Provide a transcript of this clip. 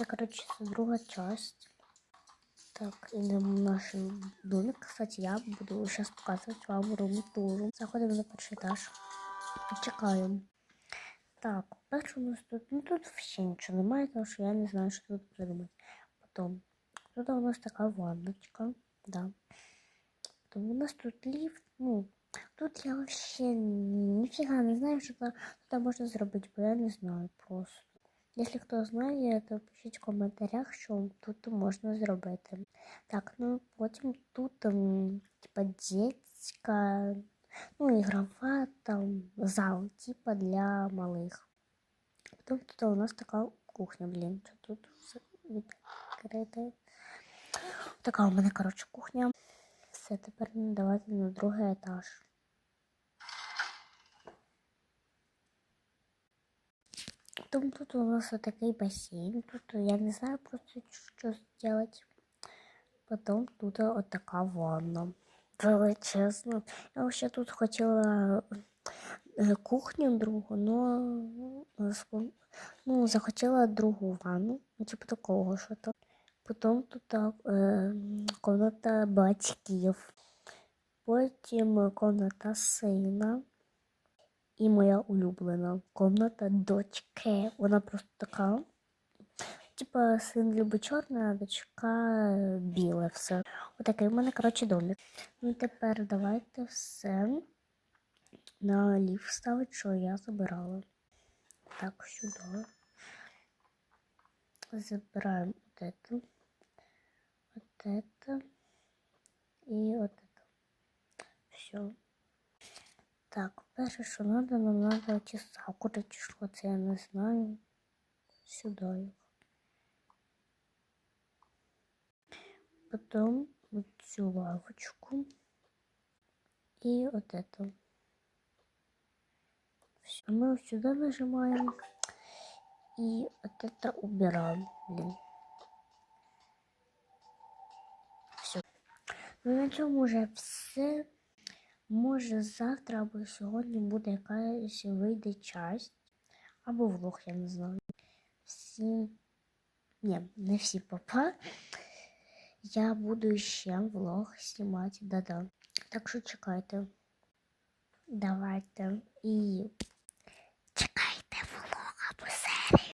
Це, коротше, це друга часть. Так, ідемо в наш домик. Кстати, я буду зараз показувати вам рум-туру. Заходимо на перший етаж. І чекаємо. Так, перше у нас тут, ну тут взагалі нічого немає, тому що я не знаю, що тут придумати. Потім, тут у нас така ванночка, да. Потім у нас тут ліфт, ну, тут я взагалі ніфіга не знаю, тут, тут можна зробити, бо я не знаю просто. Якщо хто знає, то пишіть в коментарях, що тут можна зробити. Так, ну потім тут, типа, дітська, ну, ігрова там зал, типа для малих. Потім тут у нас така кухня, блін, що тут все відкрите. Така у мене, коротше, кухня. Все, тепер давайте на другий етаж. Потім тут у нас такий басейн. Тут я не знаю просто, що зробити. Потім тут от така ванна. Величезна. Я вообще тут хотіла е, кухню другу, но ну, захотіла другу ванну, ну, типу такого що то. Потім тут так, е, комната батьків. Потім комната сина. І моя улюблена комната дочки. Вона просто така. Типа син любить чорне, а дочка е, біле все. Отакий в мене, коротше, домик. Ну тепер давайте все на ліфт ставити, що я забирала. Так, сюди. Забираємо вот Так, перше, що треба, нам треба ті сакури, чи що це, я не знаю. Сюди їх. Потім вот цю лавочку. І от это. Все, мы вот сюда нажимаем. И вот это убираем. Блин. Все. Ну на цьому вже все. Може завтра або сьогодні буде якась вийде часть. Або влог, я не знаю. Всі. Ні, не всі папа. Я буду ще влог знімати, да-да. Так що чекайте. Давайте. І